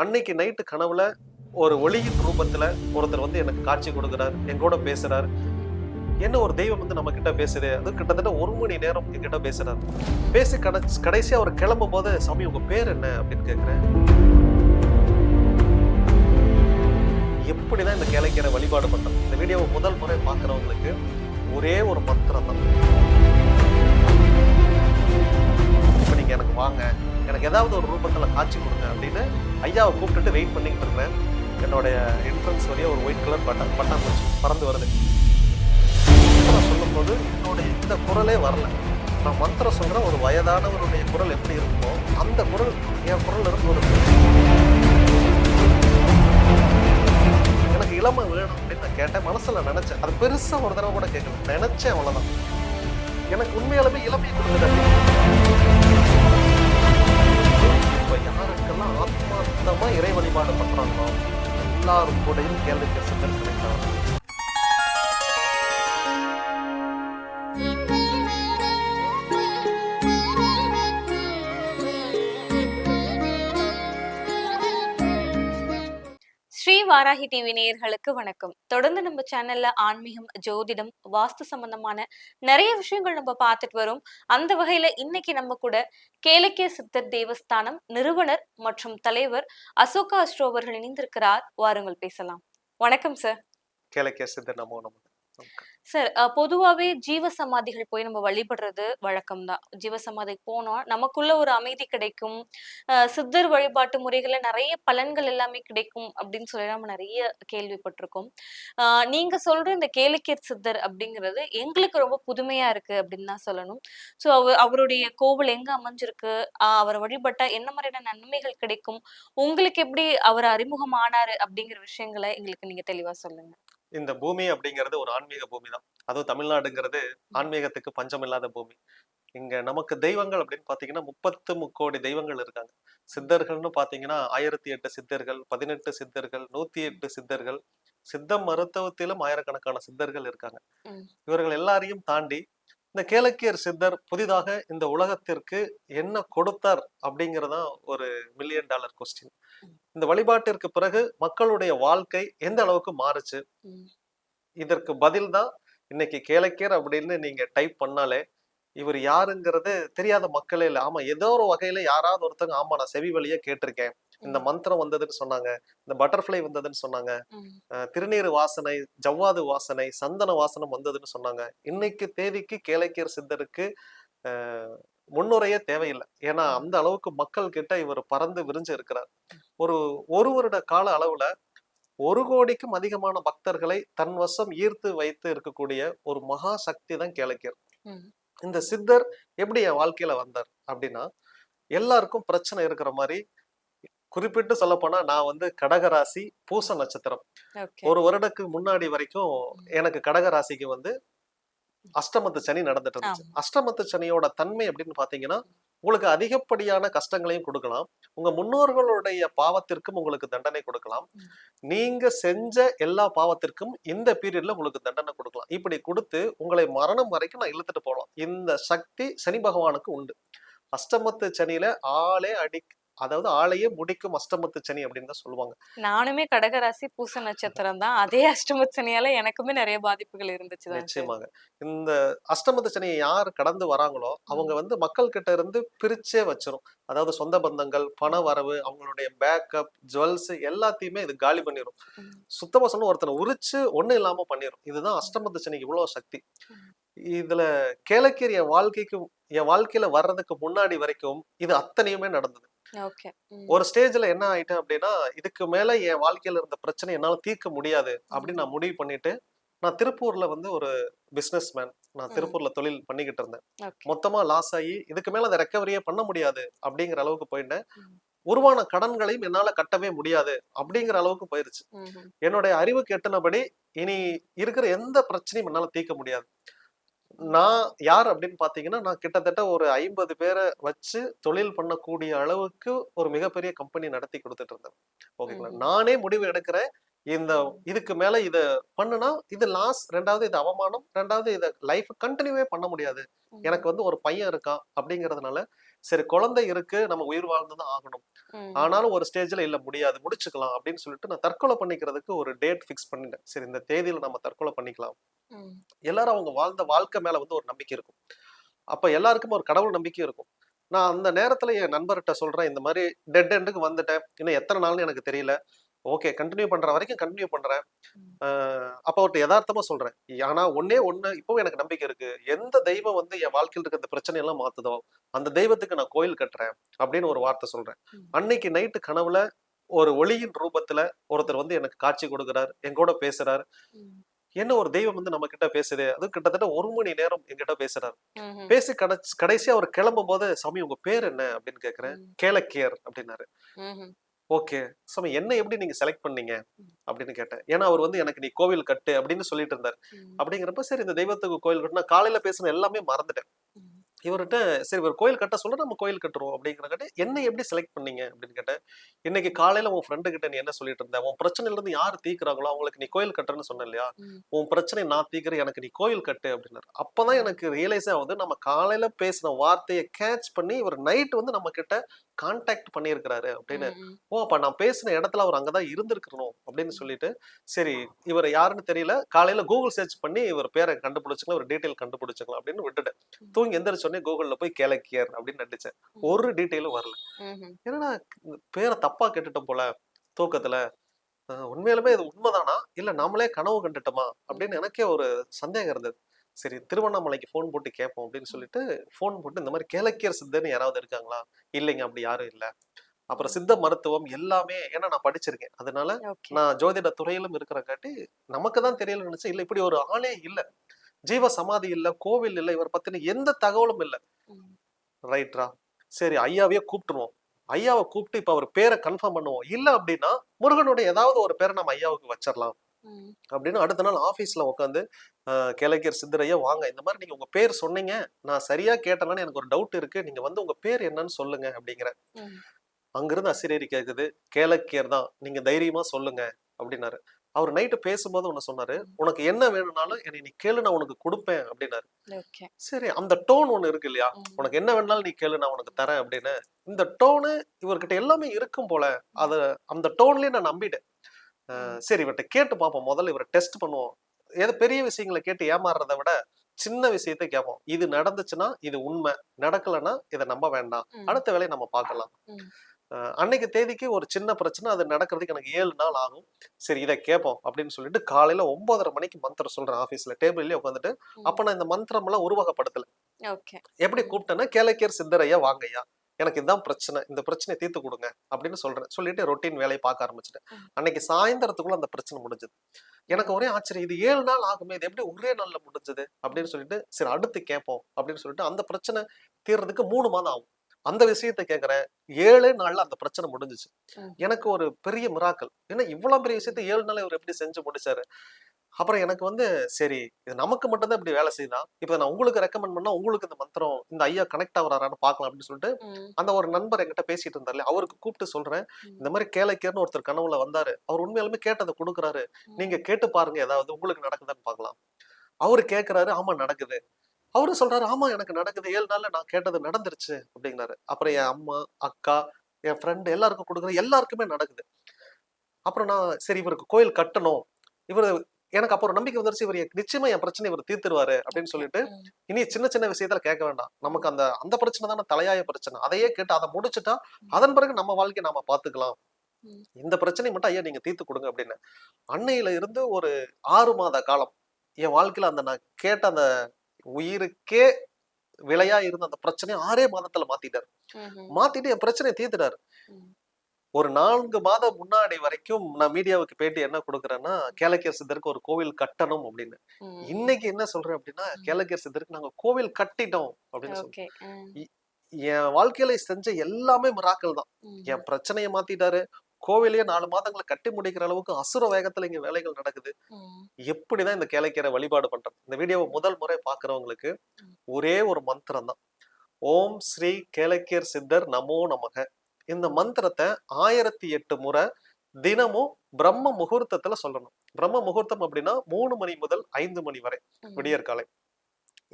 அன்னைக்கு நைட்டு கனவுல ஒரு ஒளியின் ரூபத்துல ஒருத்தர் வந்து எனக்கு காட்சி கொடுக்குறாரு எங்கூட பேசுறாரு. என்ன ஒரு தெய்வம் வந்து நம்ம கிட்ட பேசுது? அது கிட்டத்தட்ட ஒரு மணி நேரம் என்கிட்ட பேசுறாரு. பேசி கடை கடைசியா அவர் கிளம்பும் போது சாமி உங்க பேர் என்ன? அப்படின்னு கேட்கிறேன் எப்படிதான் இந்த கேளைக்கிற வழிபாடு பண்றது இந்த வீடியோவை முதல் முறை பார்க்குறவங்களுக்கு ஒரே ஒரு மந்திரம் தான் இப்ப நீங்க எனக்கு வாங்க. எனக்கு ஏதாவது ஒரு ரூபத்தில் காட்சி கொடுங்க அப்படின்னு ஐயாவை கூப்பிட்டுட்டு வெயிட் பண்ணிக்கிட்டு இருந்தேன். என்னுடைய என்ட்ரன்ஸ் வழியா ஒரு ஒயிட் கலர் பட்டன் பட்டாம்பூச்சி பறந்து வருது. மந்திரம் சொல்லும்போது என்னுடைய இந்த குரலே வரல. நான் மந்திரம் சொல்கிற ஒரு வயதானவருடைய குரல் எப்படி இருக்குமோ அந்த குரல் என் குரல் இருந்து ஒரு எனக்கு இளமை வேணும் அப்படின்னு நான் கேட்டேன். மனசில் நினச்சேன். அது பெருசாக ஒரு தடவை கூட கேட்கல. நினச்சேன் அவ்வளோதான் எனக்கு உண்மையாலுமே இளமையை கொடுக்குது யாருக்கெல்லாம் ஆத்மார்த்தமா இறை வழிபாடு பண்ணுறாங்களோ எல்லாரும் கூடயும் கேள்வி சிந்தனை கிடைக்கலாம் ஸ்ரீ வாராகி டிவி நேயர்களுக்கு வணக்கம். தொடர்ந்து நம்ம சேனல்ல ஆன்மீகம் ஜோதிடம் வாஸ்து சம்பந்தமான நிறைய விஷயங்கள் நம்ம பார்த்துட்டு வரோம். அந்த வகையில இன்னைக்கு நம்ம கூட கேளக்கிய சித்தர் தேவஸ்தானம் நிறுவனர் மற்றும் தலைவர் அசோகா அஸ்ட்ரோ அவர்கள் இணைந்திருக்கிறார். வாருங்கள் பேசலாம். வணக்கம் சார் கேளக்கிய சித்தர் நமோ நம சார் அஹ், பொதுவாவே ஜீவ சமாதிகள் போய் நம்ம வழிபடுறது வழக்கம் தான் ஜீவ சமாதிக்கு போனோம் நமக்குள்ள ஒரு அமைதி கிடைக்கும். அஹ், சித்தர் வழிபாட்டு முறைகள்ல நிறைய பலன்கள் எல்லாமே கிடைக்கும் அப்படின்னு சொல்லி நம்ம நிறைய கேள்விப்பட்டிருக்கோம். அஹ், நீங்க சொல்ற இந்த கேளிக்கர் சித்தர் அப்படிங்கிறது எங்களுக்கு ரொம்ப புதுமையா இருக்கு அப்படின்னு தான் சொல்லணும். ஸோ அவர் அவருடைய கோவில் எங்க அமைஞ்சிருக்கு? அஹ், அவரை வழிபட்டா என்ன மாதிரியான நன்மைகள் கிடைக்கும்? உங்களுக்கு எப்படி அவர் அறிமுகம் ஆனாரு அப்படிங்கிற விஷயங்களை எங்களுக்கு நீங்க தெளிவா சொல்லுங்க. இந்த பூமி அப்படிங்கிறது ஒரு ஆன்மீக பூமி தான். அதுவும் தமிழ்நாடுங்கிறது ஆன்மீகத்துக்கு பஞ்சம் இல்லாத பூமி. இங்க நமக்கு தெய்வங்கள் அப்படின்னு பாத்தீங்கன்னா முப்பத்து முக்கோடி தெய்வங்கள் இருக்காங்க. சித்தர்கள்னு பாத்தீங்கன்னா ஆயிரத்தி எட்டு சித்தர்கள் பதினெட்டு சித்தர்கள் நூத்தி எட்டு சித்தர்கள் சித்த மருத்துவத்திலும் ஆயிரக்கணக்கான சித்தர்கள் இருக்காங்க. இவர்கள் எல்லாரையும் தாண்டி இந்த கேளக்கியர் சித்தர் புதிதாக இந்த உலகத்திற்கு என்ன கொடுத்தார் அப்படிங்கறதான் ஒரு மில்லியன் டாலர் கொஸ்டின். இந்த வழிபாட்டிற்கு பிறகு மக்களுடைய வாழ்க்கை எந்த அளவுக்கு மாறுச்சு. இதற்கு பதில் தான் இன்னைக்கு கேளக்கியர் அப்படின்னு நீங்க டைப் பண்ணாலே இவர் யாருங்கிறது தெரியாத மக்களே இல்லை ஆமா ஏதோ ஒரு வகையில யாராவது ஒருத்தங்க ஆமா நான் செவி வழியா கேட்டிருக்கேன் இந்த. மந்திரம் வந்ததுன்னு சொன்னாங்க. இந்த பட்டர்ஃப்ளை வந்ததுன்னு சொன்னாங்க. திருநீறு வாசனை ஜவ்வாது வாசனை சந்தன வாசனம் வந்ததுன்னு சொன்னாங்க. இன்னைக்கு தேதிக்கு கேளக்கியர் சித்தருக்கு முன்னுரையே தேவையில்லை. ஏன்னா அந்த அளவுக்கு மக்கள் கிட்ட இவர் பறந்து விரிஞ்சு இருக்கிறார். ஒரு ஒரு வருட கால அளவுல ஒரு கோடிக்கும் அதிகமான பக்தர்களை தன் வசம் ஈர்த்து வைத்து இருக்கக்கூடிய ஒரு மகா சக்தி தான் கேளக்கியர். இந்த சித்தர் எப்படி என் வாழ்க்கையில வந்தார் அப்படின்னா எல்லாருக்கும் பிரச்சனை இருக்கிற மாதிரி குறிப்பிட்டு சொல்ல போனா நான் வந்து கடகராசி பூச நட்சத்திரம். ஒரு வருடத்துக்கு முன்னாடி வரைக்கும் எனக்கு கடகராசிக்கு வந்து அஷ்டமத்து சனி நடந்துட்டு இருந்துச்சு அஷ்டமத்து சனியோட தன்மை அப்படின்னு பாத்தீங்கன்னா உங்களுக்கு அதிகப்படியான கஷ்டங்களையும் கொடுக்கலாம். உங்க முன்னோர்களுடைய பாவத்திற்கும் உங்களுக்கு தண்டனை கொடுக்கலாம். நீங்க செஞ்ச எல்லா பாவத்திற்கும் இந்த பீரியட்ல உங்களுக்கு தண்டனை கொடுக்கலாம். இப்படி கொடுத்து உங்களை மரணம் வரைக்கும் நான் இழுத்துட்டு போகலாம். இந்த சக்தி சனி பகவானுக்கு உண்டு. அஷ்டமத்து சனியில ஆளே அடி அதாவது ஆளையே முடிக்கும் அஷ்டமத்து சனி அப்படின்னு தான் சொல்லுவாங்க. நானுமே கடகராசி பூச நட்சத்திரம் தான். அதே அஷ்டமச்சனியால எனக்குமே நிறைய பாதிப்புகள் இருந்துச்சு. நிச்சயமாக இந்த அஷ்டமத்து சனியை யார் கடந்து வராங்களோ அவங்க வந்து மக்கள் கிட்ட இருந்து பிரிச்சே வச்சிரும். அதாவது சொந்த பந்தங்கள் பண வரவு அவங்களுடைய பேக்கப் ஜுவல்ஸ் எல்லாத்தையுமே இது காலி பண்ணிரும். ம். சுத்தமா சொன்ன ஒருத்தனை உரிச்சு ஒண்ணும் இல்லாம பண்ணிரும். இதுதான் அஷ்டமத்து சனிக்கு இவ்வளவு சக்தி. இதுல கேளக்கீர் என் வாழ்க்கைக்கு என் வாழ்க்கையில வர்றதுக்கு முன்னாடி வரைக்கும் இது அத்தனையுமே நடந்தது. ஒரு ஸ்டேஜ்ல என்ன ஆயிட்டேன் அப்படின்னா இதுக்கு மேல என் வாழ்க்கையில இருந்த பிரச்சனை என்னால தீர்க்க முடியாது அப்படின்னு நான் முடிவு பண்ணிட்டு நான் திருப்பூர்ல வந்து ஒரு பிசினஸ் மேன் நான். திருப்பூர்ல தொழில் பண்ணிக்கிட்டு இருந்தேன். மொத்தமா லாஸ் ஆகி இதுக்கு மேல அதை ரெக்கவரியே பண்ண முடியாது அப்படிங்கிற அளவுக்கு போயிட்டேன். உருவான கடன்களையும் என்னால கட்டவே முடியாது அப்படிங்கிற அளவுக்கு போயிருச்சு. என்னுடைய அறிவுக்கு எட்டுனபடி இனி இருக்கிற எந்த பிரச்சனையும் என்னால தீர்க்க முடியாது. நான் யார் அப்படின்னு பாத்தீங்கன்னா நான் கிட்டத்தட்ட ஒரு ஐம்பது பேரை வச்சு தொழில் பண்ணக்கூடிய அளவுக்கு ஒரு மிகப்பெரிய கம்பெனி நடத்தி கொடுத்துட்டு இருந்தேன் ஓகேங்களா. நானே முடிவு எடுக்கிறேன் இந்த இதுக்கு மேல இத பண்ணுனா இது லாஸ் ரெண்டாவது இது அவமானம் ரெண்டாவது இத லைஃப் கண்டினியூவே பண்ண முடியாது. எனக்கு வந்து ஒரு பையன் இருக்கான் அப்படிங்கறதுனால சரி குழந்தை இருக்கு நம்ம உயிர் வாழ்ந்துதான் ஆகணும். ஆனாலும் ஒரு ஸ்டேஜ்ல இல்ல முடியாது முடிச்சுக்கலாம் அப்படின்னு சொல்லிட்டு நான் தற்கொலை பண்ணிக்கிறதுக்கு ஒரு டேட் ஃபிக்ஸ் பண்ணிட்டேன். சரி இந்த தேதியில நம்ம தற்கொலை பண்ணிக்கலாம். எல்லாரும் அவங்க வாழ்ந்த வாழ்க்கை மேல வந்து ஒரு நம்பிக்கை இருக்கும். அப்ப எல்லாருக்கும் ஒரு கடவுள் நம்பிக்கை இருக்கும். நான் அந்த நேரத்துல என் நண்பர்கிட்ட சொல்றேன் இந்த மாதிரி டெட் எண்டுக்கு வந்துட்டேன். இன்னும் எத்தனை நாள்னு எனக்கு தெரியல. ஓகே கண்டினியூ பண்ற வரைக்கும் கண்டினியூ பண்றேன். அப்ப அவர்கிட்ட யதார்த்தமா சொல்றேன். ஆனா ஒன்னே ஒண்ணு இப்பவும் எனக்கு நம்பிக்கை இருக்கு. எந்த தெய்வம் வந்து என் வாழ்க்கையில் இருக்க இந்த பிரச்சனை எல்லாம் மாத்துதோ அந்த தெய்வத்துக்கு நான் கோயில் கட்டுறேன். அப்படின்னு ஒரு வார்த்தை சொல்றேன். அன்னைக்கு நைட்டு கனவுல ஒரு ஒளியின் ரூபத்துல ஒருத்தர் வந்து எனக்கு காட்சி கொடுக்குறாரு என் கூட பேசுறாரு. என்ன ஒரு தெய்வம் வந்து நம்ம கிட்ட பேசுது? அது கிட்டத்தட்ட ஒரு மணி நேரம் என்கிட்ட பேசுறாரு. பேசி கடைசி கடைசியா அவர் கிளம்பும் போது சாமி உங்க பேர் என்ன? அப்படின்னு கேக்குறேன். கேலக்கியர் அப்படின்னாரு. ஓகே. சாமி என்ன எப்படி நீங்க செலக்ட் பண்ணீங்க. அப்படின்னு கேட்டேன். ஏன்னா அவர் வந்து எனக்கு நீ கோவில் கட்டு அப்படின்னு சொல்லிட்டு இருந்தார். அப்படிங்கிறப்ப சரி இந்த தெய்வத்துக்கு கோயில் கட்டு நான் காலையில பேசின எல்லாமே மறந்துட்டேன். இவர்கிட்ட சரி இவர் கோயில் கட்ட சொல்ல நம்ம கோயில் கட்டுறோம் அப்படிங்கிறக்காட்டி என்ன எப்படி செலக்ட் பண்ணீங்க? அப்படின்னு கேட்டேன். இன்னைக்கு காலையில உன் ஃப்ரெண்டு கிட்ட நீ என்ன சொல்லிட்டு இருந்த? உன் பிரச்சனையில இருந்து யார் தீக்குறாங்களோ அவங்களுக்கு நீ கோயில் கட்டுறேன்னு சொன்ன இல்லையா. உன் பிரச்சனை நான் தீக்கிறேன் எனக்கு நீ கோயில் கட்டு அப்படின்னாரு. அப்பதான் எனக்கு ரியலைஸ் ஆகுது நம்ம காலையில பேசின வார்த்தையை கேட்ச் பண்ணி இவர் நைட் வந்து நம்ம கிட்ட கான்டாக்ட் பண்ணியிருக்கிறாரு அப்படின்னு. ஓ அப்ப நான் பேசின இடத்துல அவர் அங்கதான் இருந்திருக்கணும் அப்படின்னு சொல்லிட்டு சரி இவர் யாருன்னு தெரியல. காலையில கூகுள் சர்ச் பண்ணி இவர் பேரை கண்டுபிடிச்சுக்கலாம் ஒரு டீட்டெயில் கண்டுபிடிச்சுக்கலாம் அப்படின்னு விட்டுட்டேன். தூங்கி எந்திரிச்ச உடனே கூகுள்ல போய் கேலக்கியர் அப்படின்னு நடிச்சேன். ஒரு டீட்டெயிலும் வரல. இந்த பேரை தப்பா கேட்டுட்டோம் போல தூக்கத்துல. உண்மையிலுமே இது உண்மைதானா? இல்ல நாமளே கனவு கண்டுட்டோமா? அப்படின்னு எனக்கே ஒரு சந்தேகம் இருந்தது. சரி திருவண்ணாமலைக்கு ஃபோன் போட்டு கேட்போம் அப்படின்னு சொல்லிட்டு ஃபோன் போட்டு இந்த மாதிரி கேலக்கியர் சித்தர்னு யாராவது இருக்காங்களா? இல்லைங்க அப்படி யாரும் இல்ல. அப்புறம் சித்த மருத்துவம் எல்லாமே ஏன்னா நான் படிச்சிருக்கேன். அதனால நான் ஜோதிட துறையிலும் இருக்கிறங்காட்டி நமக்கு தான் தெரியல நினைச்சேன். இல்ல இப்படி ஒரு ஆளே இல்ல. ஜீவ சமாதி இல்ல கோவில் இல்ல இவர் பத்தின எந்த தகவலும் இல்ல. ரைட்ரா? சரி ஐயாவையே கூப்பிட்டுருவோம். ஐயாவை கூப்பிட்டு இப்ப அவர் பேரை கன்ஃபார்ம் பண்ணுவோம். இல்ல அப்படின்னா முருகனுடைய ஏதாவது ஒரு பேரை நம்ம ஐயாவுக்கு வச்சிடலாம். அப்படின்னு அடுத்த நாள் ஆபீஸ்ல உட்காந்து கிழக்கியர் சித்தரையா வாங்க. இந்த மாதிரி நீங்க உங்க பேர் சொன்னீங்க. நான் சரியா கேட்டேனான்னு எனக்கு ஒரு டவுட் இருக்கு. நீங்க வந்து உங்க பேர் என்னன்னு சொல்லுங்க அப்படிங்கிற. அங்கிருந்து அசிரேரி கேக்குது. கேலக்கியர் தான். நீங்க தைரியமா சொல்லுங்க அப்படின்னாரு. அவர் நைட்டு பேசும்போது ஒண்ணு சொன்னாரு. உனக்கு என்ன வேணும்னாலும் என்னை நீ கேளு நான் உனக்கு கொடுப்பேன் அப்படின்னாரு. சரி அந்த டோன் ஒண்ணு இருக்கு இல்லையா. உனக்கு என்ன வேணாலும் நீ கேளு நான் உனக்கு தரேன் அப்படின்னு. இந்த டோனு இவர்கிட்ட எல்லாமே இருக்கும் போல. அத அந்த டோன்லயே நான் நம்பிட்டேன். சரி இவர்கிட்ட கேட்டு பார்ப்போம் முதல்ல இவரை டெஸ்ட் பண்ணுவோம். ஏதோ பெரிய விஷயங்களை கேட்டு ஏமாறுறதை விட சின்ன விஷயத்தை கேட்போம். இது நடந்துச்சுன்னா இது உண்மை. நடக்கலைன்னா இதை நம்ப வேண்டாம். அடுத்த வேலையை நம்ம பார்க்கலாம். அன்னைக்கு தேதிக்கு ஒரு சின்ன பிரச்சனை. அது நடக்கிறதுக்கு எனக்கு ஏழு நாள் ஆகும். சரி இதை கேட்போம் அப்படின்னு சொல்லிட்டு காலையில ஒன்பதரை மணிக்கு மந்திரம் சொல்றேன் ஆபீஸ்ல. டேபிள்லயே உட்காந்துட்டு. அப்ப நான் இந்த மந்திரம் எல்லாம் உருவகப்படுத்தல எப்படி கூப்பிட்டேன்னா கேலக்கியர் சித்தரையா வாங்கய்யா எனக்கு இதுதான் பிரச்சனை இந்த பிரச்சனையை தீர்த்து கொடுங்க அப்படின்னு சொல்றேன். சொல்லிட்டு ரொட்டீன் வேலையை பார்க்க ஆரம்பிச்சிட்டேன். அன்னைக்கு சாயந்தரத்துக்குள்ள அந்த பிரச்சனை முடிஞ்சது. எனக்கு ஒரே ஆச்சரியம் இது ஏழு நாள் ஆகுமே இது எப்படி ஒரே நாள்ல முடிஞ்சது? அப்படின்னு சொல்லிட்டு சரி அடுத்து கேட்போம் அப்படின்னு சொல்லிட்டு அந்த பிரச்சனை தீர்றதுக்கு மூணு மாதம் ஆகும். அந்த விஷயத்தை கேட்கறேன். ஏழே நாள்ல அந்த பிரச்சனை முடிஞ்சுச்சு. எனக்கு ஒரு பெரிய மிராக்கல் ஏன்னா இவ்வளவு பெரிய விஷயத்தை ஏழு நாள் இவர் எப்படி செஞ்சு முடிச்சாரு? அப்புறம் எனக்கு வந்து சரி இது நமக்கு மட்டும்தான் இப்படி வேலை செய்யுதா இப்போ நான் உங்களுக்கு ரெக்கமெண்ட் பண்ணா உங்களுக்கு இந்த மந்திரம் இந்த ஐயா கனெக்ட் ஆகுறாரான்னு பார்க்கலாம் அப்படின்னு சொல்லிட்டு. அந்த ஒரு நண்பர் என்கிட்ட பேசிட்டு இருந்தார்ல அவருக்கு கூப்பிட்டு சொல்றேன். இந்த மாதிரி கேளைக்கேர்னு ஒருத்தர் கனவுல வந்தாரு அவர் உண்மையாலுமே கேட்டதை கொடுக்குறாரு. நீங்க கேட்டு பாருங்க ஏதாவது உங்களுக்கு நடக்குதான்னு பார்க்கலாம் அவரு கேக்குறாரு ஆமா நடக்குது அவரு சொல்றாரு ஆமா எனக்கு நடக்குது ஏழு நாள்ல நான் கேட்டது நடந்துருச்சு அப்படிங்கிறாரு அப்புறம் என் அம்மா அக்கா என் ஃப்ரெண்டு எல்லாருக்கும் கொடுக்குறேன் எல்லாருக்குமே நடக்குது அப்புறம் நான் சரி இவருக்கு கோயில் கட்டணும் இவர் எனக்கு அப்போ ஒரு நம்பிக்கை வந்துருச்சு இவர் நிச்சயமா என் பிரச்சனை இவர் தீர்த்துருவாரு அப்படின்னு சொல்லிட்டு. இனி சின்ன சின்ன விஷயத்துல கேட்க வேண்டாம் நமக்கு அந்த அந்த பிரச்சனை தானே தலையாய பிரச்சனை அதையே கேட்டு அதை முடிச்சுட்டா அதன் பிறகு நம்ம வாழ்க்கையை நாம பாத்துக்கலாம். இந்த பிரச்சனை மட்டும் ஐயா நீங்க தீர்த்து கொடுங்க அப்படின்னு அன்னையில இருந்து ஒரு ஆறு மாத காலம் என் வாழ்க்கையில அந்த நான் கேட்ட அந்த உயிருக்கே விலையா இருந்த அந்த பிரச்சனையை ஆறே மாதத்துல மாத்திட்டாரு. மாத்திட்டு என் பிரச்சனையை தீர்த்துட்டாரு. ஒரு நான்கு மாதம் முன்னாடி வரைக்கும் நான் மீடியாவுக்கு பேட்டி என்ன கொடுக்குறேன்னா கேலக்கியர் சித்தருக்கு ஒரு கோவில் கட்டணும் அப்படின்னு. இன்னைக்கு என்ன சொல்றேன் அப்படின்னா. கேலக்கியர் சித்தருக்கு நாங்க கோவில் கட்டிட்டோம் அப்படின்னு ம். என் வாழ்க்கையில செஞ்ச எல்லாமே மிராக்கள் தான். என் பிரச்சனையை மாத்திட்டாரு கோவிலையே நாலு மாதங்களை கட்டி முடிக்கிற அளவுக்கு அசுர வேகத்துல இங்க வேலைகள் நடக்குது. எப்படிதான் இந்த கேளைக்கீரை வழிபாடு பண்றது இந்த வீடியோவை முதல் முறை பாக்குறவங்களுக்கு. ஒரே ஒரு மந்திரம் தான் ஓம் ஸ்ரீ கேளக்கியர் சித்தர் நமோ நமக இந்த மந்திரத்தை ஆயிரத்தி எட்டு முறை தினமும் பிரம்ம முகூர்த்தத்துல சொல்லணும் பிரம்ம முகூர்த்தம் அப்படின்னா மூணு மணி முதல் ஐந்து மணி வரை. விடியற்காலை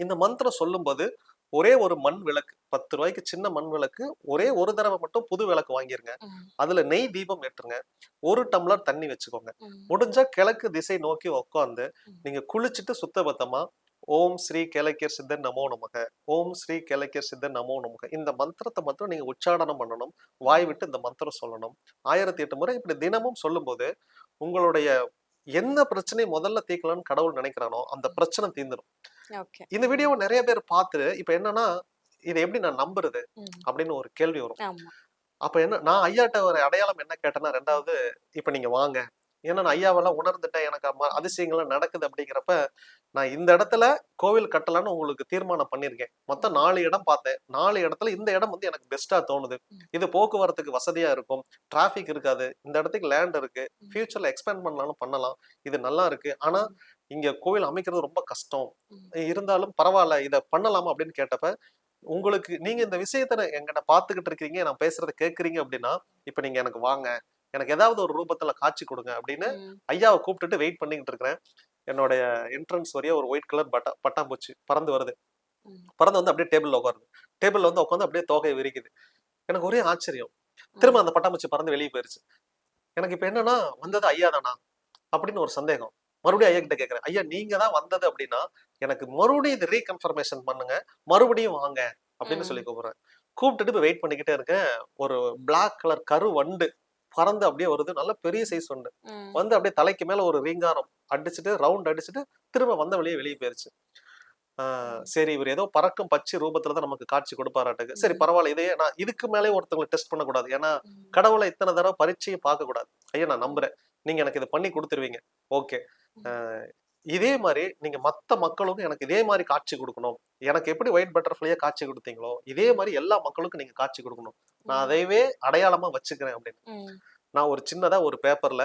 இந்த மந்திரம் சொல்லும்போது ஒரே ஒரு மண் விளக்கு பத்து ரூபாய்க்கு சின்ன மண் விளக்கு ஒரே ஒரு தடவை மட்டும் புது விளக்கு வாங்கிருங்க. அதுல நெய் தீபம் ஏற்றுங்க ஒரு டம்ளர் தண்ணி வச்சுக்கோங்க. முடிஞ்சா கிழக்கு திசை நோக்கி உட்காந்து. நீங்க குளிச்சுட்டு சுத்தபத்தமா ஓம் ஸ்ரீ கிழக்கியர் சித்தர் நமோ நமக. ஓம் ஸ்ரீ கிழக்கியர் சித்தர் நமோ நமக. இந்த மந்திரத்தை மட்டும் நீங்க உச்சாடனம் பண்ணணும். வாய் விட்டு இந்த மந்திரம் சொல்லணும். ஆயிரத்தி எட்டு முறை இப்படி தினமும் சொல்லும்போது உங்களுடைய என்ன பிரச்சனை முதல்ல தீர்க்கலாம்னு கடவுள் நினைக்கிறானோ அந்த பிரச்சனை தீர்ந்துடும் இந்த வீடியோவை நிறைய பேர் பார்த்து இப்ப என்னன்னா இதை எப்படி நான் நம்புறது. அப்படின்னு ஒரு கேள்வி வரும். அப்ப என்ன நான் ஐயாட்ட ஒரு அடையாளம் என்ன கேட்டேன்னா ரெண்டாவது இப்ப நீங்க வாங்க. ஏன்னா நான் ஐயாவெல்லாம் உணர்ந்துட்டேன். எனக்கு அம்மா அதிசயங்கள்லாம் நடக்குது அப்படிங்கிறப்ப நான் இந்த இடத்துல கோவில் கட்டலான்னு உங்களுக்கு தீர்மானம் பண்ணியிருக்கேன். மொத்தம் நாலு இடம் பார்த்தேன். நாலு இடத்துல இந்த இடம் வந்து எனக்கு பெஸ்டா தோணுது. இது போக்குவரத்துக்கு வசதியா இருக்கும். டிராஃபிக் இருக்காது. இந்த இடத்துக்கு லேண்ட் இருக்கு. ஃபியூச்சர்ல எக்ஸ்பேண்ட் பண்ணாலும் பண்ணலாம். இது நல்லா இருக்கு. ஆனா இங்க கோவில் அமைக்கிறது ரொம்ப கஷ்டம். இருந்தாலும் பரவாயில்ல. இதை பண்ணலாமா அப்படின்னு கேட்டப்ப உங்களுக்கு நீங்க இந்த விஷயத்த எங்கிட்ட பாத்துக்கிட்டு இருக்கீங்க நான் பேசுறத கேக்குறீங்க அப்படின்னா இப்ப நீங்க எனக்கு வாங்க. எனக்கு ஏதாவது ஒரு ரூபத்துல காட்சி கொடுங்க அப்படின்னு. ஐயாவை கூப்பிட்டுட்டு வெயிட் பண்ணிக்கிட்டு இருக்கிறேன். என்னுடைய என்ட்ரன்ஸ் வரைய ஒரு ஒயிட் கலர் பட்டா பட்டாம்பூச்சி பறந்து வருது. பறந்து வந்து அப்படியே டேபிள்ல உட்காருது. டேபிள்ல வந்து உட்காந்து அப்படியே தொகையை விரிக்குது. எனக்கு ஒரே ஆச்சரியம். திரும்ப அந்த பட்டாம்பூச்சி பறந்து வெளியே போயிருச்சு. எனக்கு இப்ப என்னன்னா வந்தது ஐயா தானா? அப்படின்னு ஒரு சந்தேகம். மறுபடியும் ஐயா கிட்ட கேக்குறேன் ஐயா நீங்க தான் வந்தது அப்படின்னா எனக்கு மறுபடியும் இது ரீகன்ஃபர்மேஷன் பண்ணுங்க. மறுபடியும் வாங்க. அப்படின்னு. சொல்லி கூப்பிடுறேன். கூப்பிட்டுட்டு இப்ப வெயிட் பண்ணிக்கிட்டே இருக்கேன். ஒரு Black கலர் கரு வண்டு. பறந்து அப்படியே வருது. நல்ல பெரிய சைஸ் ம். வந்து அப்படியே தலைக்கு மேல ஒரு ரீங்காரம் அடிச்சுட்டு ரவுண்ட் அடிச்சுட்டு திரும்ப வந்த வழியே வெளியே போயிருச்சு. ஆஹ் சரி இவர் ஏதோ பறக்கும் பச்சை ரூபத்துல தான் நமக்கு காட்சி கொடுப்பாராட்டுக்கு. சரி. பரவாயில்ல. இதையே நான் இதுக்கு மேலே ஒருத்தவங்களை டெஸ்ட் பண்ணக்கூடாது. ஏன்னா. கடவுளை இத்தனை தடவை பரீட்சையை பார்க்க கூடாது ஐயா நான் நம்புறேன். நீங்க எனக்கு இதை பண்ணி கொடுத்துருவீங்க. ஓகே. இதே மாதிரி நீங்க மத்த மக்களுக்கும் எனக்கு இதே மாதிரி காட்சி கொடுக்கணும். எனக்கு எப்படி ஒயிட் பட்டர்ஃப்ளையா காட்சி கொடுத்தீங்களோ இதே மாதிரி எல்லா மக்களுக்கும் நீங்க காட்சி கொடுக்கணும். நான் அதையவே அடையாளமா வச்சுக்கிறேன் அப்படின்னு. நான் ஒரு சின்னதா ஒரு பேப்பர்ல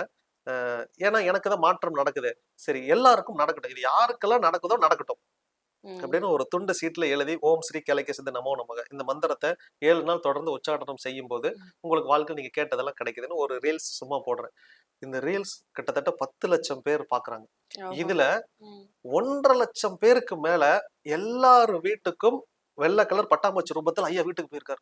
ஏன்னா எனக்கு தான் மாற்றம் நடக்குது. சரி எல்லாருக்கும் நடக்கட்டும். இது யாருக்கெல்லாம் நடக்குதோ நடக்கட்டும். அப்படின்னு ஒரு துண்டு சீட்ல எழுதி ஓம் ஸ்ரீ கிளைக்க சித்த நமோ நமக இந்த மந்திரத்தை ஏழு நாள் தொடர்ந்து உச்சாடனம் செய்யும் போது உங்களுக்கு வாழ்க்கை நீங்க கேட்டதெல்லாம் கிடைக்குதுன்னு ஒரு ரீல்ஸ் சும்மா போடுறேன் இந்த ரீல்ஸ் கிட்டத்தட்ட பத்து லட்சம் பேர் பாக்குறாங்க. இதுல. ஒன்றரை லட்சம் பேருக்கு மேல எல்லார் வீட்டுக்கும் வெள்ளை கலர் பட்டாம்பூச்சி ரூபத்தில் ஐயா வீட்டுக்கு போயிருக்காரு.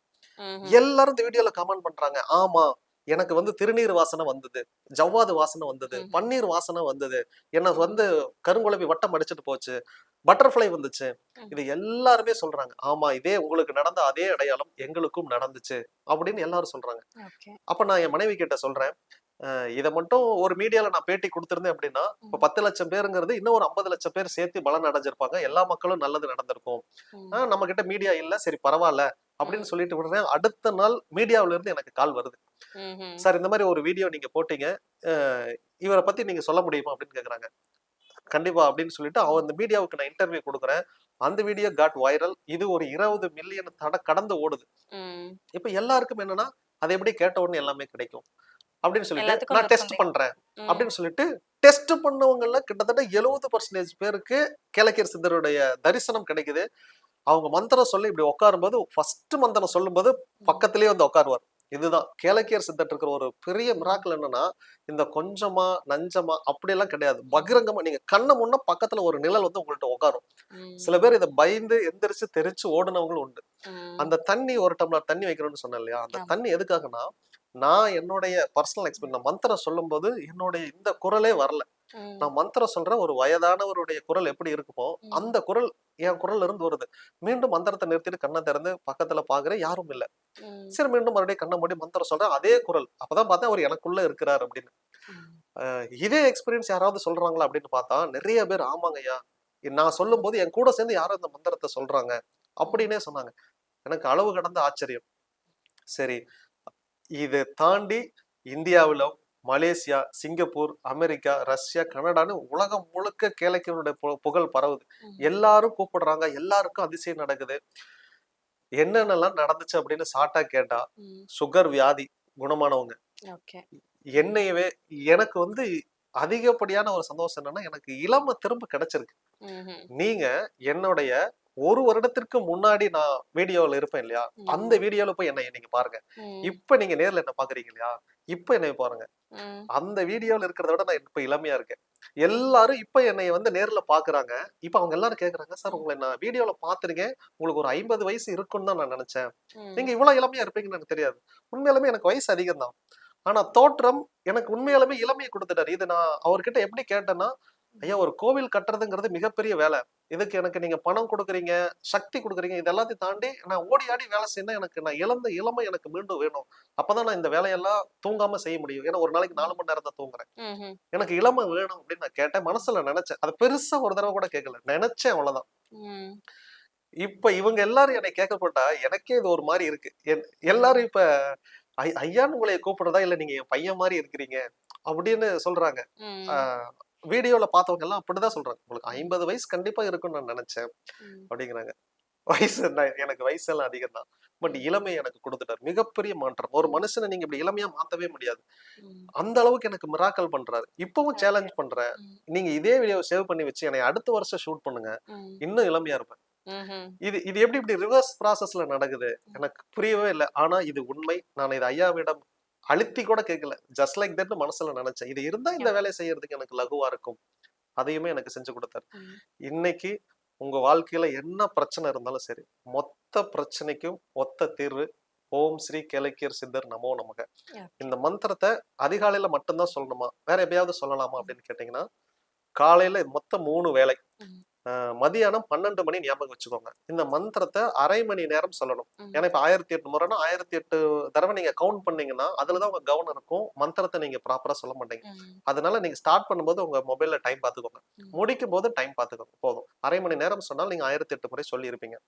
எல்லாரும் இந்த வீடியோல கமெண்ட் பண்றாங்க ஆமா எனக்கு வந்து திருநீர் வாசனை வந்தது ஜவ்வாது வாசனை வந்தது. பன்னீர் வாசனை வந்தது எனக்கு வந்து கருங்குழம்பி வட்டம் அடிச்சிட்டு போச்சு பட்டர்ஃப்ளை வந்துச்சு. இது எல்லாருமே சொல்றாங்க. ஆமா இதே உங்களுக்கு நடந்த அதே அடையாளம் எங்களுக்கும் நடந்துச்சு அப்படின்னு எல்லாரும் சொல்றாங்க. அப்ப நான் என் மனைவி கிட்ட சொல்றேன். இதை மட்டும் ஒரு மீடியால நான் பேட்டி கொடுத்திருந்தேன் அப்படின்னா இப்ப. பத்து லட்சம் பேருங்கிறது இன்னும் ஒரு ஐம்பது லட்சம் பேர் சேர்த்து பலன் அடைஞ்சிருப்பாங்க. எல்லா மக்களும் நல்லது நடந்திருக்கும். ஆஹ் நம்ம கிட்ட மீடியா இல்ல சரி பரவாயில்ல அப்படின்னு சொல்லிட்டு விடுறேன். அடுத்த நாள் மீடியாவுல இருந்து எனக்கு கால் வருது. சார் இந்த மாதிரி ஒரு வீடியோ நீங்க போட்டீங்க. இவரை பத்தி நீங்க சொல்ல முடியுமா? அப்படின்னு கேக்குறாங்க. கண்டிப்பா அப்படின்னு சொல்லிட்டு அவ அந்த மீடியாவுக்கு நான் இன்டர்வியூ கொடுக்குறேன். அந்த வீடியோ காட் வைரல் இது ஒரு இருபது மில்லியன் தட கடந்து ஓடுது. இப்ப எல்லாருக்கும் என்னன்னா அதை எப்படி கேட்ட உடனே எல்லாமே கிடைக்கும். அப்படின்னு சொல்லிட்டு நான் டெஸ்ட். பண்றேன். அப்படின்னு சொல்லிட்டு டெஸ்ட் பண்ணவங்கல கிட்டத்தட்ட எழுபது பர்சன்டேஜ் பேருக்கு கிழக்கியர் சித்தருடைய தரிசனம் கிடைக்குது. அவங்க மந்திரம் சொல்லி இப்படி உட்காரும்போது ஃபர்ஸ்ட் மந்திரம் சொல்லும்போது பக்கத்திலேயே வந்து உட்காருவார். இதுதான் கேளக்கியர் சித்தர் இருக்கிற ஒரு பெரிய மிராக்கள் என்னன்னா இந்த கொஞ்சமா நஞ்சமா அப்படியெல்லாம் கிடையாது பகிரங்கமா நீங்க கண்ணை முன்ன பக்கத்துல ஒரு நிழல் வந்து உங்கள்ட்ட உட்காரும். சில பேர் இதை பயந்து எந்திரிச்சு தெரிச்சு ஓடுனவங்களும் உண்டு. அந்த தண்ணி ஒரு டம்ளர் தண்ணி வைக்கணும்னு சொன்னேன் இல்லையா அந்த. தண்ணி எதுக்காகனா நான் என்னுடைய பர்சனல் எக்ஸ்பீரியன்ஸ் நான் மந்திரம் சொல்லும்போது என்னுடைய இந்த குரலே வரல. நான் மந்திரம் சொல்றேன் ஒரு வயதானவருடைய குரல் எப்படி இருக்குமோ. அந்த குரல் என் குரல்ல இருந்து வருது. மீண்டும் மந்திரத்தை நிறுத்திட்டு கண்ணை திறந்து பக்கத்துல பாக்குறேன் யாரும் இல்ல. சரி மீண்டும் மறுபடியும் கண்ணை மூடி மந்திரம் சொல்றேன் அதே குரல். அப்பதான் பார்த்தேன் அவர் எனக்குள்ள இருக்கிறார் அப்படின்னு. இதே எக்ஸ்பீரியன்ஸ் யாராவது சொல்றாங்களா அப்படின்னு பார்த்தா நிறைய பேர் ஆமாங்கய்யா நான் சொல்லும் போது என் கூட சேர்ந்து யாரும் இந்த மந்திரத்தை சொல்றாங்க அப்படின்னே சொன்னாங்க. எனக்கு அளவு கடந்த ஆச்சரியம். சரி இதை தாண்டி இந்தியாவிலும் மலேசியா சிங்கப்பூர் அமெரிக்கா ரஷ்யா கனடான்னு உலகம் முழுக்க கேளைக்கனுடைய புகழ் பரவுது. எல்லாரும் கூப்பிடுறாங்க எல்லாருக்கும் அதிசயம் நடக்குது என்னென்னலாம் நடந்துச்சு அப்படின்னு சாட்டா கேட்டா. சுகர் வியாதி குணமானவங்க. என்னையவே எனக்கு வந்து அதிகப்படியான ஒரு சந்தோஷம் என்னன்னா எனக்கு இளமை திரும்ப கிடைச்சிருக்கு. நீங்க என்னுடைய ஒரு வருடத்திற்கு முன்னாடி நான் வீடியோல இருப்பேன் இல்லையா. அந்த வீடியோல போய் என்ன நீங்க பாருங்க. இப்ப நீங்க நேர்ல என்ன பாக்குறீங்க இல்லையா? இப்ப என்னை பாருங்க. அந்த வீடியோல இருக்கிறத விட நான் இப்ப இளமையா இருக்கேன். எல்லாரும் இப்ப என்னை வந்து நேர்ல பாக்குறாங்க. இப்ப அவங்க எல்லாரும் கேக்குறாங்க சார் உங்களை நான் வீடியோல பாத்துருக்கேன். உங்களுக்கு ஒரு ஐம்பது வயசு இருக்குன்னு தான் நான் நினைச்சேன். நீங்க இவ்வளவு இளமையா இருப்பீங்கன்னு எனக்கு தெரியாது. உண்மையாலுமே எனக்கு வயசு அதிகம் தான் ஆனா தோற்றம் எனக்கு உண்மையாலுமே இளமையை கொடுத்துட்டாரு. இது நான் அவர்கிட்ட எப்படி கேட்டேன்னா ஐயா ஒரு கோவில் கட்டுறதுங்கிறது மிகப்பெரிய வேலை. இதுக்கு எனக்கு நீங்க பணம் கொடுக்குறீங்க சக்தி கொடுக்குறீங்க இது எல்லாத்தையும் தாண்டி நான் ஓடி ஆடி வேலை செய்யணும் எனக்கு நான் இழந்த இளமை எனக்கு மீண்டும் வேணும். அப்பதான் நான் இந்த வேலையெல்லாம் தூங்காம செய்ய முடியும். ஏன்னா ஒரு நாளைக்கு நாலு மணி நேரம் தான் தூங்குறேன். எனக்கு இளமை வேணும் அப்படின்னு நான் கேட்டேன். மனசுல நினைச்சேன். அது பெருசா ஒரு தடவை கூட கேட்கல. நினைச்சேன் அவ்வளவுதான். இப்ப இவங்க எல்லாரும் என்னை கேட்கப்பட்டா எனக்கே இது ஒரு மாதிரி இருக்கு. எல்லாரும் இப்ப ஐ- ஐயான்னு உங்களை கூப்பிடுறதா? இல்ல நீங்க என் பையன் மாதிரி இருக்கிறீங்க. அப்படின்னு சொல்றாங்க. வீடியோல பார்த்தவங்க எல்லாம் அப்படிதான் சொல்றாங்க. உங்களுக்கு ஐம்பது வயசு கண்டிப்பா இருக்கும்னு நான் நினைச்சேன். அப்படிங்கிறாங்க. வயசு எனக்கு வயசெல்லாம் அதிகம் தான். பட் இளமை எனக்கு கொடுத்துட்டாரு. மிகப்பெரிய மாற்றம். ஒரு மனுஷனை நீங்க இப்படி இளமையா மாத்தவே முடியாது. அந்த அளவுக்கு எனக்கு மிராக்கல் பண்றாரு. இப்பவும் சேலஞ்ச் பண்றேன். நீங்க இதே வீடியோ சேவ் பண்ணி வச்சு என்னை அடுத்த வருஷம் ஷூட் பண்ணுங்க. இன்னும் இளமையா இருப்பேன். இது இது எப்படி இப்படி ரிவர்ஸ் ப்ராசஸ்ல நடக்குது? எனக்கு புரியவே இல்லை. ஆனா இது உண்மை. நான் இது ஐயாவிடம் அழுத்தி கூட கேட்கல ஜஸ்ட் லைக் தட் மனசுல நினைச்சேன். இது இருந்தா இந்த வேலையை செய்யறதுக்கு எனக்கு லகுவா இருக்கும். அதையுமே எனக்கு செஞ்சு கொடுத்தாரு. இன்னைக்கு உங்க வாழ்க்கையில என்ன பிரச்சனை இருந்தாலும் சரி மொத்த பிரச்சனைக்கும் ஒத்த தீர்வு ஓம் ஸ்ரீ கேளக்கியர் சித்தர் நமோ நமக. இந்த மந்திரத்தை அதிகாலையில மட்டும்தான் சொல்லணுமா? வேற எப்பயாவது சொல்லலாமா அப்படின்னு கேட்டீங்கன்னா காலையில மொத்தம் மூணு வேலை. மதியானம் பன்னெண்டு மணி ஞாபகம் வச்சுக்கோங்க இந்த மந்திரத்தை அரை மணி நேரம் சொல்லணும். ஏன்னா இப்ப ஆயிரத்தி எட்டு முறைனா ஆயிரத்தி எட்டு தடவை நீங்க கவுண்ட் பண்ணீங்கன்னா அதுலதான் உங்க கவனம் இருக்கும் மந்திரத்தை நீங்க ப்ராப்பரா சொல்ல மாட்டீங்க. அதனால நீங்க ஸ்டார்ட் பண்ணும்போது உங்க மொபைல்ல டைம் பாத்துக்கோங்க. முடிக்கும் போது டைம் பாத்துக்கோங்க போதும் அரை மணி நேரம் சொன்னால் நீங்க ஆயிரத்தி எட்டு முறை சொல்லி இருப்பீங்க.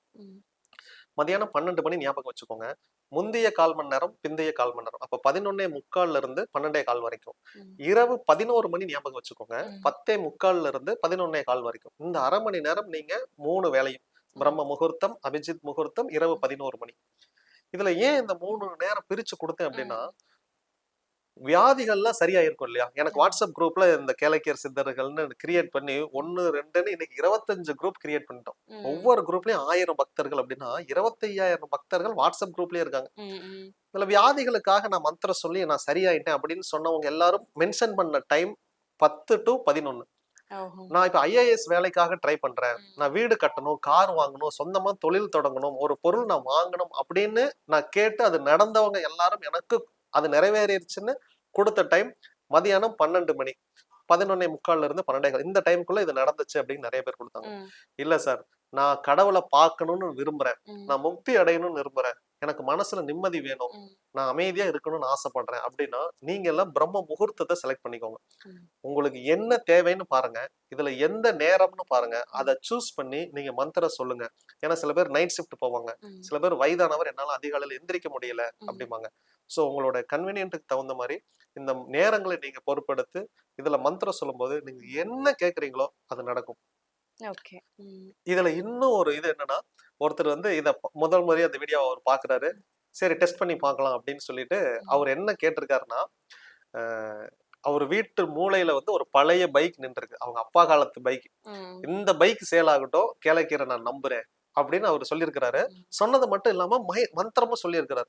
மதியானம் பன்னெண்டு மணி ஞாபகம் வச்சுக்கோங்க. முந்தைய கால் மணி நேரம் பிந்தைய கால் மணி நேரம். அப்ப பதினொன்னே முக்கால்ல இருந்து பன்னெண்டே கால் வரைக்கும். இரவு பதினோரு மணி ஞாபகம் வச்சுக்கோங்க. பத்தே முக்கால்ல இருந்து பதினொன்னே கால் வரைக்கும். இந்த அரை மணி நேரம் நீங்க மூணு வேலையும் பிரம்ம முகூர்த்தம் அபிஜித் முகூர்த்தம் இரவு பதினோரு மணி. இதுல ஏன் இந்த மூணு நேரம் பிரிச்சு கொடுத்தேன் அப்படின்னா வியாதிகள்லாம் சரியா இருக்கும் இல்லையா எனக்கு வாட்ஸ்அப் குரூப்ல இந்த கேளக்கியர் சித்தர்கள்னு கிரியேட் பண்ணி ஒன்னு ரெண்டுன்னு இன்னைக்கு இருபத்தஞ்சு குரூப் கிரியேட் பண்ணிட்டோம். ஒவ்வொரு குரூப்லயும் ஆயிரம் பக்தர்கள் அப்படின்னா இருபத்தையாயிரம் பக்தர்கள் வாட்ஸ்அப் குரூப்லயே இருக்காங்க. இதுல வியாதிகளுக்காக நான் மந்திரம் சொல்லி நான் சரியாயிட்டேன் அப்படின்னு சொன்னவங்க எல்லாரும் மென்ஷன் பண்ண டைம் பத்து டு பதினொன்னு. நான் இப்ப ஐஏஎஸ் வேலைக்காக ட்ரை பண்றேன். நான் வீடு கட்டணும் கார் வாங்கணும் சொந்தமா தொழில் தொடங்கணும் ஒரு பொருள் நான் வாங்கணும் அப்படின்னு நான் கேட்டு அது நடந்தவங்க எல்லாரும் எனக்கு அது நிறைவேறிடுச்சுன்னு கொடுத்த டைம் மதியானம் பன்னெண்டு மணி. பதினொன்னே முக்கால்ல இருந்து பன்னெண்டே இந்த டைம்குள்ள இது நடந்துச்சு அப்படின்னு நிறைய பேர் கொடுத்தாங்க. இல்ல சார் நான் கடவுளை பார்க்கணும்னு விரும்புறேன். நான் முக்தி அடையணும்னு விரும்புறேன். எனக்கு மனசுல நிம்மதி வேணும். நான் அமைதியா இருக்கணும்னு ஆசைப்படுறேன் அப்படின்னா நீங்க எல்லாம் பிரம்ம முகூர்த்தத்தை செலக்ட் பண்ணிக்கோங்க. உங்களுக்கு என்ன தேவைன்னு பாருங்க. இதுல எந்த நேரம்னு பாருங்க. அதை சூஸ் பண்ணி நீங்க மந்திரம் சொல்லுங்க. ஏன்னா சில பேர் நைட் ஷிஃப்ட் போவாங்க. சில பேர் வயதானவர் என்னால அதிகாலையில எந்திரிக்க முடியல. அப்படிம்பாங்க. சோ உங்களோட கன்வீனியன்ட்டுக்கு தகுந்த மாதிரி இந்த நேரங்களை நீங்க பொறுப்பெடுத்து இதுல மந்திரம் சொல்லும்போது நீங்க என்ன கேக்குறீங்களோ அது நடக்கும். இதுல இன்னும் ஒரு இது என்னன்னா ஒருத்தர் வந்து இத முதல் முறையா அந்த வீடியோ அவர் பாக்குறாரு சரி டெஸ்ட் பண்ணி பார்க்கலாம் அப்படின்னு சொல்லிட்டு அவர் என்ன கேட்டிருக்காருன்னா அவர் வீட்டு மூலையில வந்து ஒரு பழைய பைக் நின்றுருக்கு. அவங்க அப்பா காலத்து பைக். இந்த பைக் சேல் ஆகட்டும் கேளக்கீரை நான் நம்புறேன். அப்படின்னு அவர் சொல்லியிருக்கிறாரு. சொன்னது மட்டும் இல்லாம மை- மந்திரமும் சொல்லியிருக்கிறார்.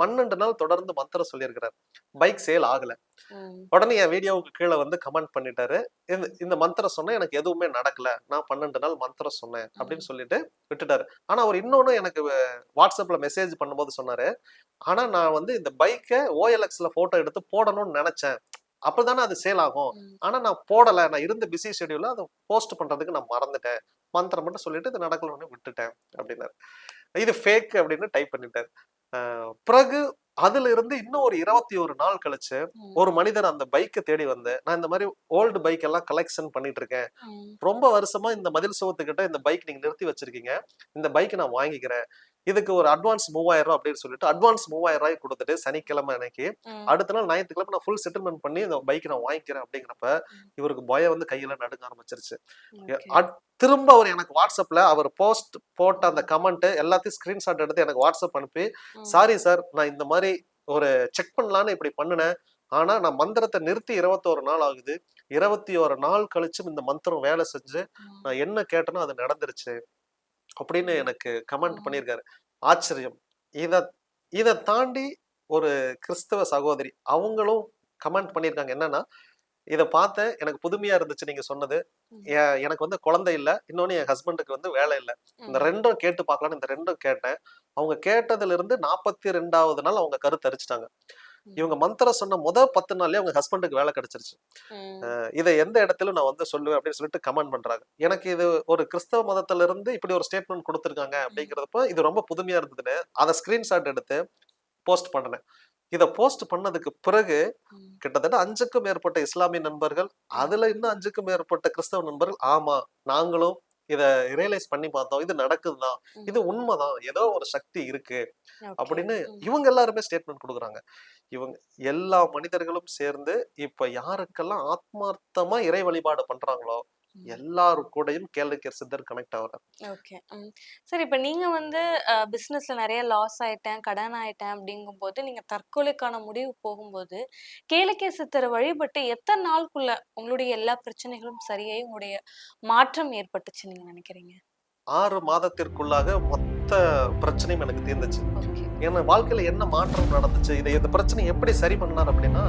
பன்னெண்டு நாள் தொடர்ந்து மந்திரம் சொல்லியிருக்கிறார். பைக் சேல் ஆகல. உடனே என் வீடியோவுக்கு கீழே வந்து கமெண்ட் பண்ணிட்டாரு. இந்த இந்த மந்திரம் சொன்னேன் எனக்கு எதுவுமே நடக்கல. நான் பன்னெண்டு நாள் மந்திரம் சொன்னேன் அப்படின்னு சொல்லிட்டு விட்டுட்டாரு. ஆனா அவர் இன்னொன்னு எனக்கு வாட்ஸ்அப்ல மெசேஜ் பண்ணும்போது சொன்னாரு. ஆனா நான் வந்து இந்த பைக்கை ஓஎல்எக்ஸ்ல போட்டோ எடுத்து போடணும்னு நினைச்சேன். அப்பதானே அது சேல் ஆகும். ஆனா நான் போடல. நான் இருந்த பிஸி ஷெடியூல்ல அதை போஸ்ட் பண்றதுக்கு நான் மறந்துட்டேன். மந்திரம் மட்டும் சொல்லிட்டு இது நடக்கலன்னு விட்டுட்டேன் அப்படின்னாரு. இது ஃபேக் அப்படின்னு டைப் பண்ணிட்டாரு. பிறகு அதுல இருந்து இன்னும் ஒரு இருபத்தி ஒரு நாள் கழிச்சு. ஒரு மனிதர் அந்த பைக்கை தேடி வந்து நான் இந்த மாதிரி ஓல்டு பைக் எல்லாம் கலெக்ஷன் பண்ணிட்டு இருக்கேன். ரொம்ப வருஷமா இந்த மதில் சுவத்துக்கிட்ட இந்த பைக் நீங்க நிறுத்தி வச்சிருக்கீங்க. இந்த பைக் நான் வாங்கிக்கிறேன். இதுக்கு ஒரு அட்வான்ஸ் மூவாயிரம் ரூபாய் அப்படின்னு சொல்லிட்டு அட்வான்ஸ் மூவாயிரம் ரூபாய் கொடுத்துட்டு சனிக்கிழமை அன்னைக்கு ம். அடுத்த நாள் ஞாயிற்றுக்கிழமை நான் ஃபுல் செட்டில்மெண்ட் பண்ணி இந்த பைக் நான் வாங்கிக்கிறேன் அப்படிங்கிறப்ப இவருக்கு பயம் வந்து கையில நடுங்க ஆரம்பிச்சிருச்சு திரும்ப அவர் எனக்கு வாட்ஸ்அப்ல அவர் போஸ்ட் போட்ட அந்த கமெண்ட் எல்லாத்தையும் ஸ்கிரீன்ஷாட் எடுத்து எனக்கு வாட்ஸ்அப் அனுப்பி. சாரி சார் நான் இந்த மாதிரி ஒரு செக் பண்ணலான்னு இப்படி பண்ணினேன் ஆனா நான் மந்திரத்தை நிறுத்தி இருபத்தோரு நாள் ஆகுது இருபத்தி ஒரு நாள் கழிச்சும் இந்த மந்திரம் வேலை செஞ்சு. நான் என்ன கேட்டனோ அது நடந்துருச்சு அப்படின்னு எனக்கு கமெண்ட். பண்ணியிருக்காரு. ஆச்சரியம். இத இதை தாண்டி ஒரு கிறிஸ்தவ சகோதரி அவங்களும் கமெண்ட் பண்ணியிருக்காங்க. என்னன்னா இதை பார்த்தேன் எனக்கு புதுமையா இருந்துச்சு நீங்க சொன்னது. எனக்கு வந்து குழந்தை இல்லை. இன்னொன்னு என் ஹஸ்பண்டுக்கு வந்து வேலை இல்லை. இந்த. ரெண்டும் கேட்டு பார்க்கலாம்னு இந்த ரெண்டும் கேட்டேன். அவங்க கேட்டதுல இருந்து நாற்பத்தி ரெண்டாவது நாள் அவங்க கருத்து அரிச்சிட்டாங்க. இவங்க மந்திரம் சொன்ன முத பத்து நாள்லயே அவங்க ஹஸ்பண்டுக்கு வேலை கிடைச்சிருச்சு. இதை எந்த இடத்துல நான் வந்து சொல்லுவேன் அப்படின்னு சொல்லிட்டு கமெண்ட் பண்றாங்க. எனக்கு இது ஒரு கிறிஸ்தவ மதத்துல இருந்து இப்படி ஒரு ஸ்டேட்மெண்ட் கொடுத்துருக்காங்க அப்படிங்கிறப்ப இது ரொம்ப புதுமையா இருந்ததுன்னு அதை ஸ்கிரீன்ஷாட் எடுத்து போஸ்ட் பண்ணேன் இதை போஸ்ட் பண்ணதுக்கு பிறகு. கிட்டத்தட்ட அஞ்சுக்கும் மேற்பட்ட இஸ்லாமிய நண்பர்கள் அதுல இன்னும் அஞ்சுக்கும் மேற்பட்ட கிறிஸ்தவ நண்பர்கள் ஆமா நாங்களும் இத ரியலைஸ் பண்ணி பார்த்தோம் இது நடக்குதுதான். இது உண்மைதான் ஏதோ ஒரு சக்தி இருக்கு. அப்படின்னு. இவங்க எல்லாருமே ஸ்டேட்மெண்ட் கொடுக்குறாங்க இவங்க எல்லா மனிதர்களும் சேர்ந்து இப்ப யாருக்கெல்லாம் ஆத்மார்த்தமா இறை வழிபாடு பண்றாங்களோ. எல்லாரு கூடயும் கேள்விக்கர் சித்தர் கனெக்ட் ஆகுறாங்க ஓகே. சரி இப்போ நீங்க வந்து பிஸ்னஸ்ல நிறைய லாஸ் ஆயிட்டேன் கடன் ஆயிட்டேன் அப்படிங்கும்போது நீங்க தற்கொலைக்கான முடிவு போகும்போது கேளிக்கை சித்தரை வழிபட்டு எத்தனை நாளுக்குள்ள உங்களுடைய எல்லா பிரச்சனைகளும் சரியாகி உங்களுடைய மாற்றம் ஏற்பட்டுச்சு நீங்க நினைக்கிறீங்க? ஆறு மாதத்திற்குள்ளாக மொத்த பிரச்சனையும் எனக்கு தீர்ந்துச்சு. என் வாழ்க்கையில என்ன மாற்றம் நடந்துச்சு இதை இந்த பிரச்சனை எப்படி சரி பண்ணார் அப்படின்னா